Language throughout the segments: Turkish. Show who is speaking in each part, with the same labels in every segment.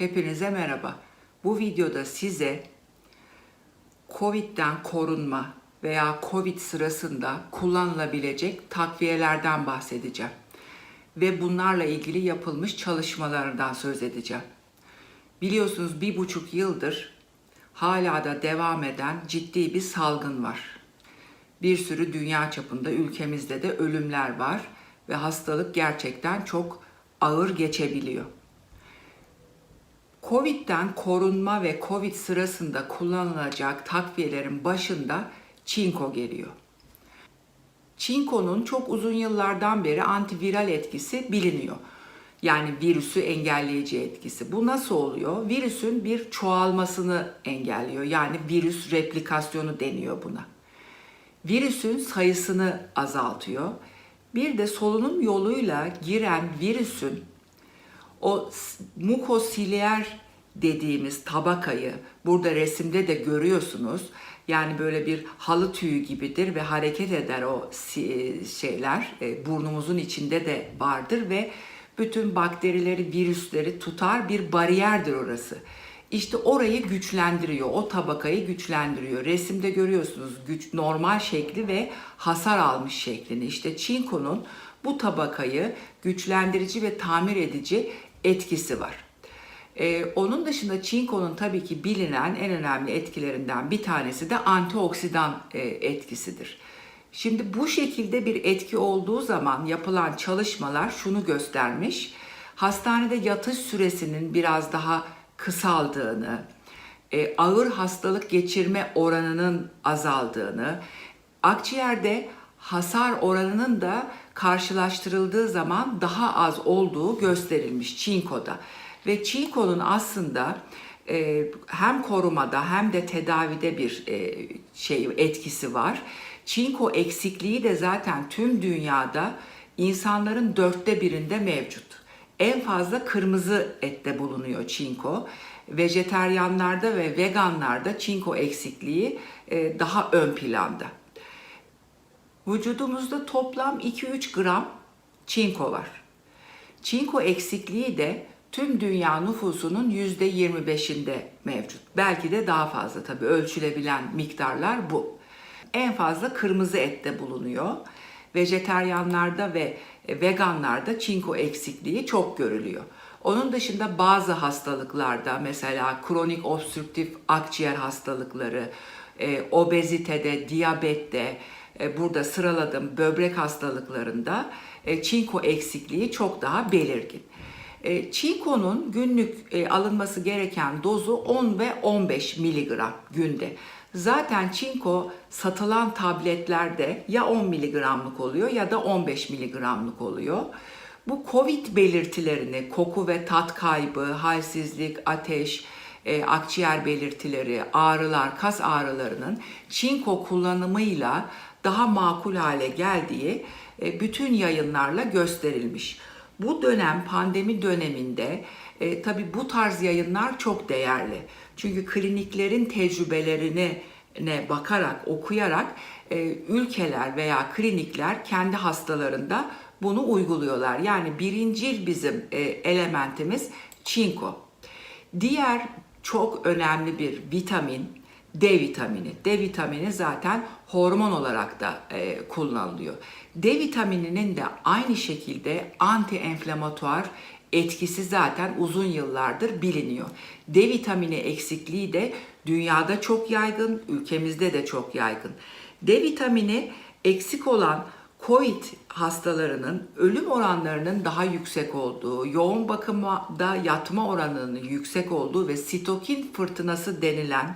Speaker 1: Hepinize merhaba. Bu videoda size Covid'den korunma veya Covid sırasında kullanılabilecek takviyelerden bahsedeceğim. Ve bunlarla ilgili yapılmış çalışmalardan söz edeceğim. Biliyorsunuz bir buçuk yıldır hala da devam eden ciddi bir salgın var. Bir sürü dünya çapında ülkemizde de ölümler var ve hastalık gerçekten çok ağır geçebiliyor. Covid'den korunma ve Covid sırasında kullanılacak takviyelerin başında çinko geliyor. Çinkonun çok uzun yıllardan beri antiviral etkisi biliniyor. Yani virüsü engelleyici etkisi. Bu nasıl oluyor? Virüsün bir çoğalmasını engelliyor. Yani virüs replikasyonu deniyor buna. Virüsün sayısını azaltıyor. Bir de solunum yoluyla giren virüsün o mukosiliyer dediğimiz tabakayı burada resimde de görüyorsunuz. Yani böyle bir halı tüyü gibidir ve hareket eder o si- şeyler. E, Burnumuzun içinde de vardır ve bütün bakterileri, virüsleri tutar bir bariyerdir orası. İşte orayı güçlendiriyor, o tabakayı güçlendiriyor. Resimde görüyorsunuz güç normal şekli ve hasar almış şeklini. İşte çinkonun bu tabakayı güçlendirici ve tamir edici etkisi var. Ee, onun dışında çinkonun tabii ki bilinen en önemli etkilerinden bir tanesi de antioksidan e, etkisidir. Şimdi bu şekilde bir etki olduğu zaman yapılan çalışmalar şunu göstermiş. Hastanede yatış süresinin biraz daha kısaldığını, e, ağır hastalık geçirme oranının azaldığını, akciğerde hasar oranının da karşılaştırıldığı zaman daha az olduğu gösterilmiş çinkoda. Ve çinkonun aslında e, hem korumada hem de tedavide bir e, şey etkisi var. Çinko eksikliği de zaten tüm dünyada insanların dörtte birinde mevcut. En fazla kırmızı ette bulunuyor çinko. Vejeteryanlarda ve veganlarda çinko eksikliği e, daha ön planda. Vücudumuzda toplam 2-3 gram çinko var. Çinko eksikliği de tüm dünya nüfusunun %25'inde mevcut. Belki de daha fazla tabii ölçülebilen miktarlar bu. En fazla kırmızı ette bulunuyor. Vejeteryanlarda ve veganlarda çinko eksikliği çok görülüyor. Onun dışında bazı hastalıklarda mesela kronik obstrüktif akciğer hastalıkları, e, obezitede, diyabette, e, burada sıraladım böbrek hastalıklarında e, çinko eksikliği çok daha belirgin. E, Çinkonun günlük e, alınması gereken dozu 10 ve 15 miligram günde. Zaten çinko satılan tabletlerde ya 10 miligramlık oluyor ya da 15 miligramlık oluyor. Bu COVID belirtilerini, koku ve tat kaybı, halsizlik, ateş, e, akciğer belirtileri, ağrılar, kas ağrılarının çinko kullanımıyla daha makul hale geldiği e, bütün yayınlarla gösterilmiş. Bu dönem pandemi döneminde e, tabii bu tarz yayınlar çok değerli. Çünkü kliniklerin tecrübelerine ne bakarak, okuyarak e, ülkeler veya klinikler kendi hastalarında bunu uyguluyorlar. Yani birincil bizim e, elementimiz çinko. Diğer çok önemli bir vitamin D vitamini. D vitamini zaten hormon olarak da e, kullanılıyor. D vitamininin de aynı şekilde anti-enflamatuar etkisi zaten uzun yıllardır biliniyor. D vitamini eksikliği de dünyada çok yaygın, ülkemizde de çok yaygın. D vitamini eksik olan COVID hastalarının ölüm oranlarının daha yüksek olduğu, yoğun bakımda yatma oranının yüksek olduğu ve sitokin fırtınası denilen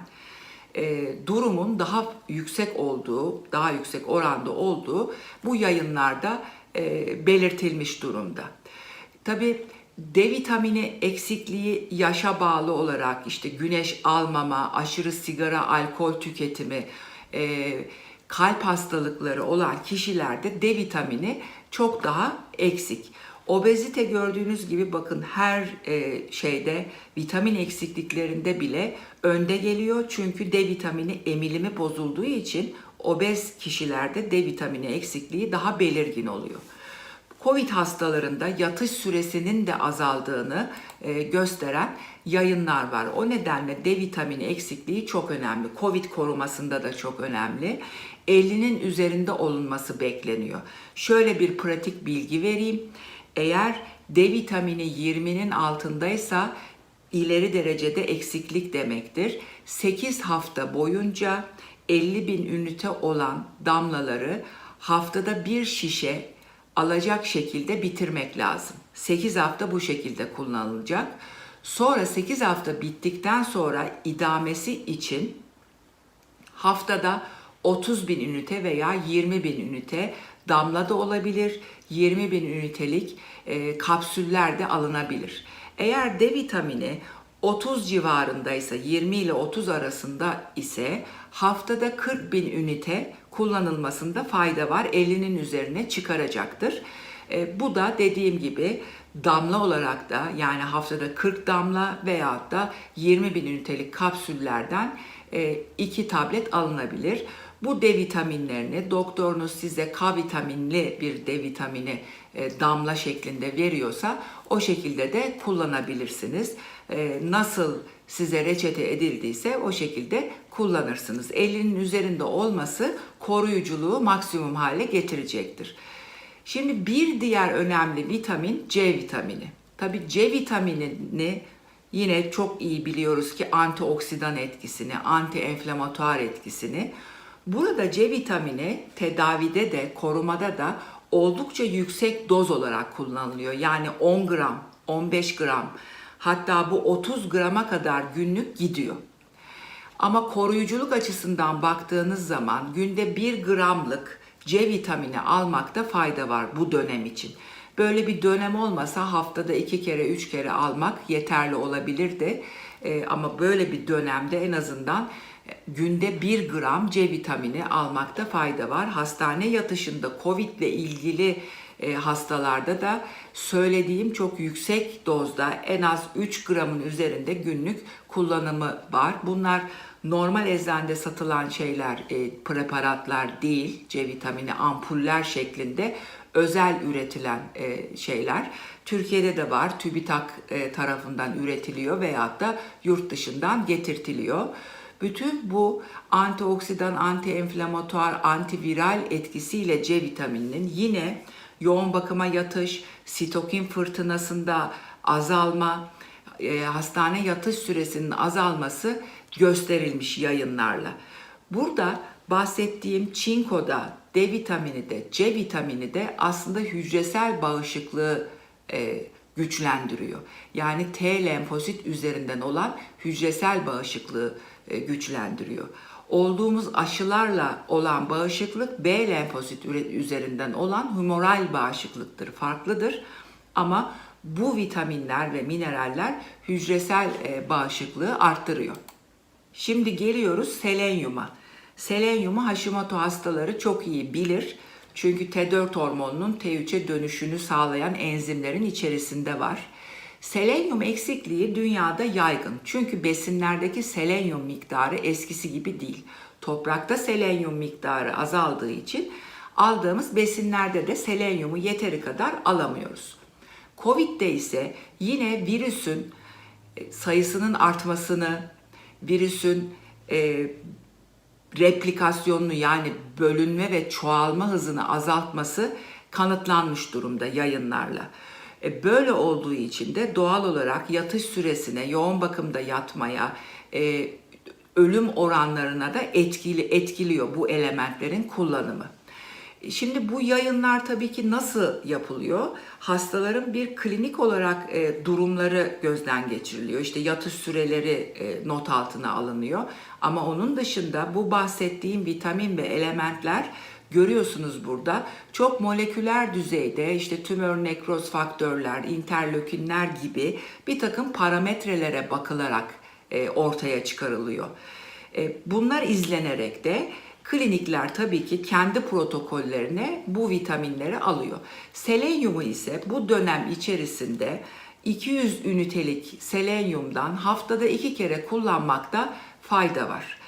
Speaker 1: e, durumun daha yüksek olduğu, daha yüksek oranda olduğu bu yayınlarda e, belirtilmiş durumda. Tabii D vitamini eksikliği yaşa bağlı olarak işte güneş almama, aşırı sigara, alkol tüketimi, e, kalp hastalıkları olan kişilerde D vitamini çok daha eksik. Obezite gördüğünüz gibi bakın her e, şeyde vitamin eksikliklerinde bile önde geliyor. Çünkü D vitamini emilimi bozulduğu için obez kişilerde D vitamini eksikliği daha belirgin oluyor. Covid hastalarında yatış süresinin de azaldığını e, gösteren yayınlar var. O nedenle D vitamini eksikliği çok önemli. Covid korumasında da çok önemli. 50'nin üzerinde olunması bekleniyor. Şöyle bir pratik bilgi vereyim. Eğer D vitamini 20'nin altındaysa ileri derecede eksiklik demektir. 8 hafta boyunca 50 bin ünite olan damlaları haftada bir şişe alacak şekilde bitirmek lazım. 8 hafta bu şekilde kullanılacak. Sonra 8 hafta bittikten sonra idamesi için haftada 30 bin ünite veya 20 bin ünite damla da olabilir. 20 bin ünitelik e, kapsüller de alınabilir. Eğer D vitamini 30 civarındaysa 20 ile 30 arasında ise haftada 40 bin ünite kullanılmasında fayda var. 50'nin üzerine çıkaracaktır. E, bu da dediğim gibi damla olarak da yani haftada 40 damla veyahut da 20 bin ünitelik kapsüllerden 2 tablet alınabilir. Bu D vitaminlerini doktorunuz size K vitaminli bir D vitamini e, damla şeklinde veriyorsa o şekilde de kullanabilirsiniz. E, nasıl size reçete edildiyse o şekilde kullanırsınız. 50'nin üzerinde olması koruyuculuğu maksimum hale getirecektir. Şimdi bir diğer önemli vitamin C vitamini. Tabi C vitaminini yine çok iyi biliyoruz ki antioksidan etkisini, anti-enflamatuar etkisini. Burada C vitamini tedavide de korumada da oldukça yüksek doz olarak kullanılıyor. Yani 10 gram, 15 gram hatta bu 30 grama kadar günlük gidiyor. Ama koruyuculuk açısından baktığınız zaman günde 1 gramlık C vitamini almakta fayda var bu dönem için. Böyle bir dönem olmasa haftada iki kere üç kere almak yeterli olabilir de e, ama böyle bir dönemde en azından günde 1 gram C vitamini almakta fayda var. Hastane yatışında COVID ile ilgili e, hastalarda da söylediğim çok yüksek dozda en az 3 gramın üzerinde günlük kullanımı var. Bunlar normal eczanede satılan şeyler, e, preparatlar değil, C vitamini ampuller şeklinde özel üretilen e, şeyler. Türkiye'de de var, TÜBİTAK tarafından üretiliyor veyahut da yurt dışından getirtiliyor. Bütün bu antioksidan, antienflamatuar, antiviral etkisiyle C vitamininin yine yoğun bakıma yatış, sitokin fırtınasında azalma, e, hastane yatış süresinin azalması gösterilmiş yayınlarla. Burada bahsettiğim çinkoda, D vitamini de, C vitamini de aslında hücresel bağışıklığı e, güçlendiriyor. Yani T lenfosit üzerinden olan hücresel bağışıklığı e, güçlendiriyor. Olduğumuz aşılarla olan bağışıklık B lenfosit üzerinden olan humoral bağışıklıktır, farklıdır. Ama bu vitaminler ve mineraller hücresel e, bağışıklığı arttırıyor. Şimdi geliyoruz selenyuma. Selenyumu Hashimoto hastaları çok iyi bilir. Çünkü T4 hormonunun T3'e dönüşünü sağlayan enzimlerin içerisinde var. Selenyum eksikliği dünyada yaygın. Çünkü besinlerdeki selenyum miktarı eskisi gibi değil. Toprakta selenyum miktarı azaldığı için aldığımız besinlerde de selenyumu yeteri kadar alamıyoruz. Covid'de ise yine virüsün e, sayısının artmasını, virüsün e, replikasyonunu yani bölünme ve çoğalma hızını azaltması kanıtlanmış durumda yayınlarla. E, böyle olduğu için de doğal olarak yatış süresine, yoğun bakımda yatmaya, e, ölüm oranlarına da etkili etkiliyor bu elementlerin kullanımı. Şimdi bu yayınlar tabii ki nasıl yapılıyor? Hastaların bir klinik olarak e, durumları gözden geçiriliyor. İşte yatış süreleri e, not altına alınıyor. Ama onun dışında bu bahsettiğim vitamin ve elementler görüyorsunuz burada çok moleküler düzeyde işte tümör nekroz faktörler, interleukinler gibi bir takım parametrelere bakılarak e, ortaya çıkarılıyor. E, bunlar izlenerek de klinikler tabii ki kendi protokollerine bu vitaminleri alıyor. Selenyumu ise bu dönem içerisinde 200 ünitelik selenyumdan haftada iki kere kullanmakta fayda var.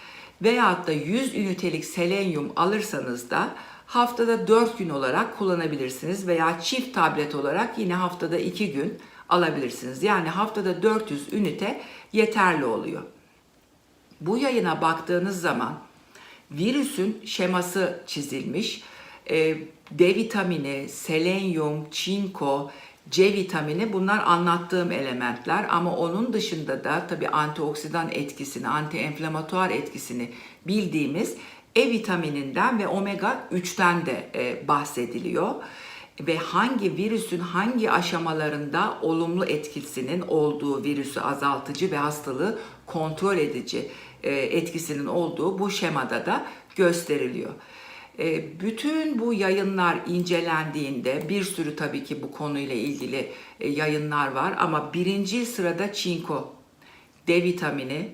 Speaker 1: Veyahut da 100 ünitelik selenyum alırsanız da haftada 4 gün olarak kullanabilirsiniz veya çift tablet olarak yine haftada 2 gün alabilirsiniz. Yani haftada 400 ünite yeterli oluyor. Bu yayına baktığınız zaman virüsün şeması çizilmiş. E, D vitamini, selenyum, çinko, C vitamini bunlar anlattığım elementler. Ama onun dışında da tabii antioksidan etkisini, antienflamatuar etkisini bildiğimiz E vitamininden ve omega 3'ten de e, bahsediliyor. Ve hangi virüsün hangi aşamalarında olumlu etkisinin olduğu virüsü azaltıcı ve hastalığı kontrol edici etkisinin olduğu bu şemada da gösteriliyor. E, Bütün bu yayınlar incelendiğinde bir sürü tabii ki bu konuyla ilgili e, yayınlar var ama birinci sırada çinko, D vitamini,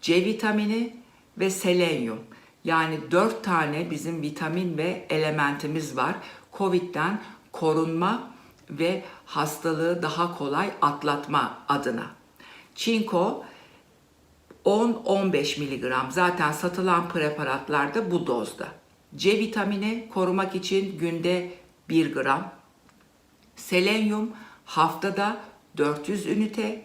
Speaker 1: C vitamini ve selenyum. Yani dört tane bizim vitamin ve elementimiz var. Covid'den korunma ve hastalığı daha kolay atlatma adına. Çinko 10-15 miligram zaten satılan preparatlarda bu dozda. C vitamini korumak için günde 1 gram. Selenyum haftada 400 ünite.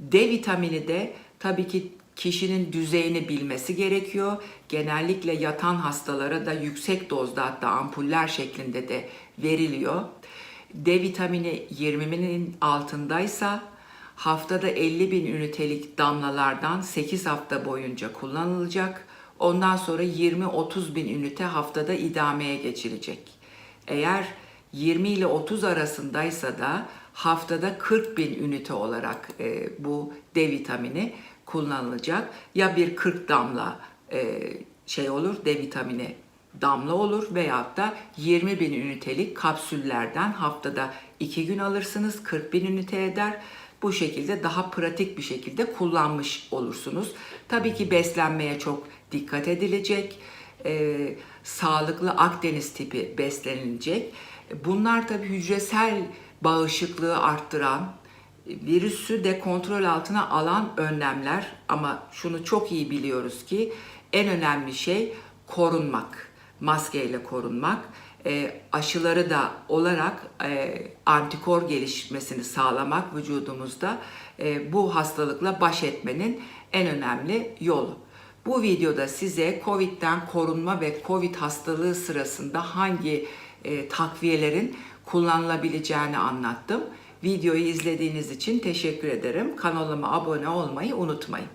Speaker 1: D vitamini de tabii ki kişinin düzeyini bilmesi gerekiyor. Genellikle yatan hastalara da yüksek dozda hatta ampuller şeklinde de veriliyor. D vitamini 20'nin altındaysa haftada 50 bin ünitelik damlalardan 8 hafta boyunca kullanılacak. Ondan sonra 20-30 bin ünite haftada idameye geçilecek. Eğer 20 ile 30 arasındaysa da haftada 40 bin ünite olarak e, bu D vitamini kullanılacak. Ya bir 40 damla e, şey olur D vitamini damla olur veyahut da 20 bin ünitelik kapsüllerden haftada 2 gün alırsınız 40 bin ünite eder. Bu şekilde daha pratik bir şekilde kullanmış olursunuz. Tabii ki beslenmeye çok dikkat edilecek. Ee, sağlıklı Akdeniz tipi beslenilecek. Bunlar tabii hücresel bağışıklığı arttıran, virüsü de kontrol altına alan önlemler ama şunu çok iyi biliyoruz ki en önemli şey korunmak, maskeyle korunmak. E, aşıları da olarak e, antikor gelişmesini sağlamak vücudumuzda e, bu hastalıkla baş etmenin en önemli yolu. Bu videoda size COVID'den korunma ve COVID hastalığı sırasında hangi takviyelerin kullanılabileceğini anlattım. Videoyu izlediğiniz için teşekkür ederim. Kanalıma abone olmayı unutmayın.